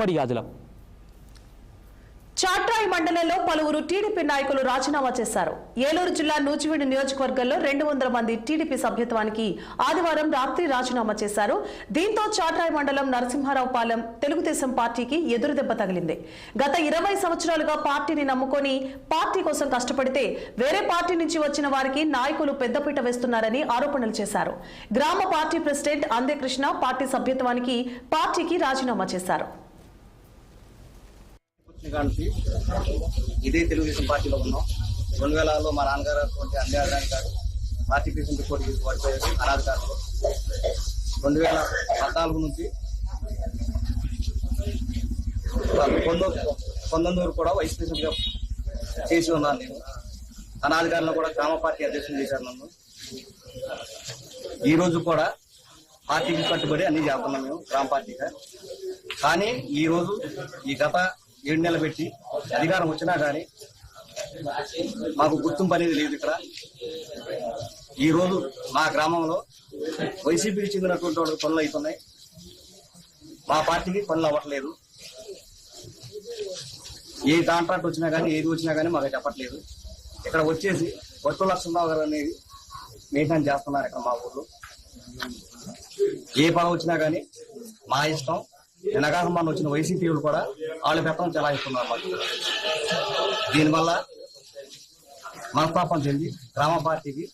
మడియాదులం చాట్రాయి మండలంలో పలువురు టీడీపీ నాయకులు రాజీనామా చేశారు. ఏలూరు జిల్లా నూజివీడు నియోజకవర్గంలో రెండు వందల మంది టీడీపీ సభ్యత్వానికి ఆదివారం రాత్రి రాజీనామా చేశారు. దీంతో చాట్రాయి మండలం నరసింహారావుపాలెం తెలుగుదేశం పార్టీకి ఎదురుదెబ్బ తగిలింది. గత ఇరవై సంవత్సరాలుగా పార్టీని నమ్ముకొని పార్టీ కోసం కష్టపడితే వేరే పార్టీ నుంచి వచ్చిన వారికి నాయకులు పెద్దపీట వేస్తున్నారని ఆరోపణలు చేశారు. గ్రామ పార్టీ ప్రెసిడెంట్ అందే పార్టీ సభ్యత్వానికి పార్టీకి రాజీనామా చేశారు. నుంచి ఇదే తెలుగుదేశం పార్టీలో ఉన్నాం. రెండు వేలలో మా నాన్నగారు అటువంటి అన్యాయాన్ని గారు పార్టీ ప్రెసిడెంట్ పోటీ పడిపోయారు అనాధికారంలో. రెండు వేల పద్నాలుగు నుంచి పంతొమ్మిది వరకు కూడా వైస్ ప్రెసిడెంట్గా చేసి ఉన్నాను నేను. అనాధికారంలో కూడా గ్రామ పార్టీ అధ్యక్షులు చేశారు నన్ను. ఈరోజు కూడా పార్టీకి కట్టుబడి అన్ని చేస్తున్నాం మేము గ్రామ పార్టీగా. కానీ ఈరోజు ఈ గత ఏడు నెలలు పెట్టి అధికారం వచ్చినా కానీ మాకు గుర్తింపు అనేది లేదు ఇక్కడ. ఈ రోజు మా గ్రామంలో వైసీపీకి చెందినటువంటి వాళ్ళకి పనులు అవుతున్నాయి. మా పార్టీకి పనులు అవ్వట్లేదు. ఏ కాంట్రాక్ట్ వచ్చినా కానీ ఏది వచ్చినా కానీ మాకు చెప్పట్లేదు. ఇక్కడ వచ్చేసి వర్తు లక్ష్మణరావు గారు అనేది మెయింటైన్ చేస్తున్నారు ఇక్కడ మా ఊర్లో. ఏ పని వచ్చినా కానీ మా ఇష్టం. వెనకాల మన వచ్చిన వైసీపీ కూడా వాళ్ళ పెత్తనం చెలాయిస్తున్నారు మాకు దీనివల్ల మనస్తాపం చెంది గ్రామ పార్టీకి